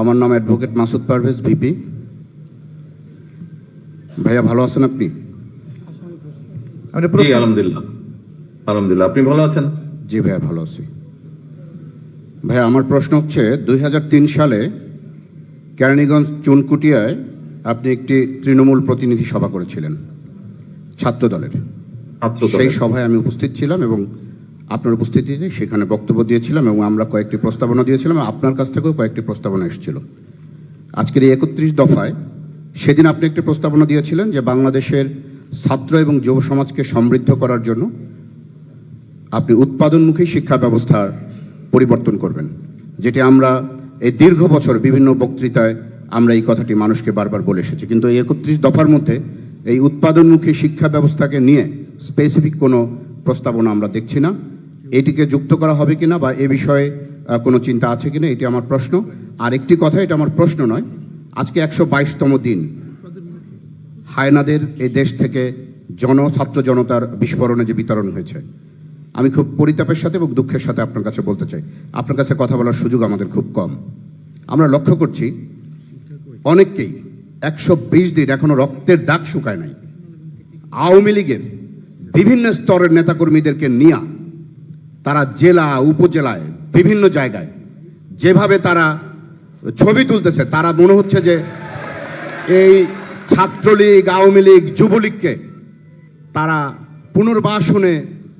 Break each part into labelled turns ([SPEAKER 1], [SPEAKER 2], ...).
[SPEAKER 1] আমার নাম advocate Masud Parvez VP ভাইয়া ভালো আছেন আপনি?
[SPEAKER 2] জি আলহামদুলিল্লাহ। আলহামদুলিল্লাহ। আপনি ভালো আছেন?
[SPEAKER 1] জি ভাইয়া ভালো আছি। ভাইয়া আমার প্রশ্ন হচ্ছে দুই হাজার তিন সালে কেরানীগঞ্জ চুনকুটিয়ায় আপনি একটি তৃণমূল প্রতিনিধি সভা করেছিলেন ছাত্র দলের সেই সভায় আমি উপস্থিত ছিলাম এবং আপনার উপস্থিতিতে সেখানে বক্তব্য দিয়েছিলাম এবং আমরা কয়েকটি প্রস্তাবনা দিয়েছিলাম, আপনার কাছ থেকেও কয়েকটি প্রস্তাবনা এসেছিল। আজকের এই একত্রিশ দফায় সেদিন আপনি একটি প্রস্তাবনা দিয়েছিলেন যে বাংলাদেশের ছাত্র এবং যুব সমাজকে সমৃদ্ধ করার জন্য আপনি উৎপাদনমুখী শিক্ষা ব্যবস্থার পরিবর্তন করবেন, যেটি আমরা এই দীর্ঘ বছর বিভিন্ন বক্তৃতায় আমরা এই কথাটি মানুষকে বারবার বলে এসেছি। কিন্তু এই একত্রিশ দফার মধ্যে এই উৎপাদনমুখী শিক্ষা ব্যবস্থাকে নিয়ে স্পেসিফিক কোনো প্রস্তাবনা আমরা দেখছি না। এটিকে যুক্ত করা হবে কিনা বা এ বিষয়ে কোনো চিন্তা আছে কিনা, এটি আমার প্রশ্ন। আর একটি কথা, এটা আমার প্রশ্ন নয়। আজকে একশো বাইশতম দিন। হায়নাদের এই দেশ থেকে জন, ছাত্র জনতার বিস্ফোরণে যে বিতরণ হয়েছে, আমি খুব পরিতাপের সাথে এবং দুঃখের সাথে আপনার কাছে বলতে চাই। আপনার কাছে কথা বলার সুযোগ আমাদের খুব কম। আমরা লক্ষ্য করছি, অনেককেই একশো বিশ দিন এখনও রক্তের দাগ শুকায় নাই। আওয়ামী লীগের বিভিন্ন স্তরের নেতাকর্মীদেরকে নিয়ে তারা জেলা উপজেলায় বিভিন্ন জায়গায় যেভাবে তারা ছবি তুলতেছে তারা মনে হচ্ছে যে এই ছাত্রলীগ আওয়ামী লীগ যুবলীগকে তারা পুনর্বাসনে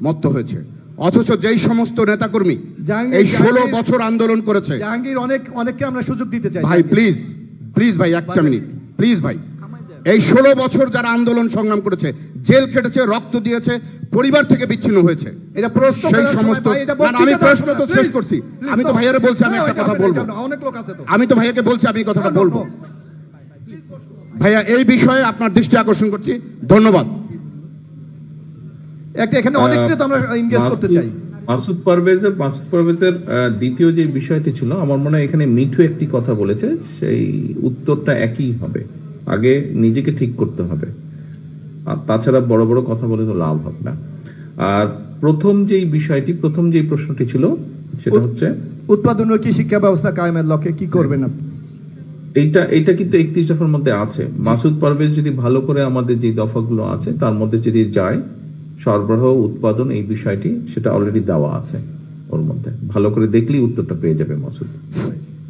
[SPEAKER 1] মত্ত হয়েছে। অথচ যেই সমস্ত নেতাকর্মী এই ষোলো বছর আন্দোলন করেছে।
[SPEAKER 3] জাহাঙ্গীর অনেক অনেককে আমরা সুযোগ দিতে চাই।
[SPEAKER 1] ভাই প্লিজ প্লিজ ভাই একটা মিনিট প্লিজ ভাই। এই ষোলো বছর যারা আন্দোলন সংগ্রাম করেছে জেল খেটেছে রক্ত দিয়েছে পরিবার থেকে বিচ্ছিন্ন হয়েছে।
[SPEAKER 3] এটা প্রশ্ন
[SPEAKER 1] সেই সমস্ত আমি প্রশ্ন তো শেষ করছি। আমি তো ভাইয়ারে বলছি আমি একটা কথা বলব।
[SPEAKER 3] অনেক লোক আছে
[SPEAKER 1] আমি তো ভাইয়াকে বলছি আমি কথাটা বলব। ভাইয়া এই বিষয়ে আপনার দৃষ্টি আকর্ষণ করছি। ধন্যবাদ।
[SPEAKER 3] একটা এখানে অনেককে তো আমরা এনগেজ করতে চাই।
[SPEAKER 2] মাসুদ পারভেজের মাসুদ পারভেজের দ্বিতীয় যে বিষয়টি ছিল আমার মনে হয় এখানে মিঠু একটি কথা বলেছে সেই উত্তরটা একই হবে। আগে নিজেকে ঠিক করতে হবে। আর তাছাড়া বড় বড় কথা বলে তো লাভ হবে না। আর প্রথম যেই বিষয়টি প্রথম যেই প্রশ্নটি ছিল সেটা হচ্ছে
[SPEAKER 3] উৎপাদনমুখী শিক্ষা ব্যবস্থা কায়েমের লক্ষ্যে কি করবেন আপনি?
[SPEAKER 2] এইটা এইটা কিন্তু একত্রিশ দফার মধ্যে আছে। মাসুদ পারভেজ যদি ভালো করে আমাদের যে দফাগুলো আছে তার মধ্যে যদি যায় সরবরাহ উৎপাদন এই বিষয়টি সেটা অলরেডি দেওয়া আছে ওর মধ্যে। ভালো করে দেখলেই উত্তরটা পেয়ে যাবে মাসুদ।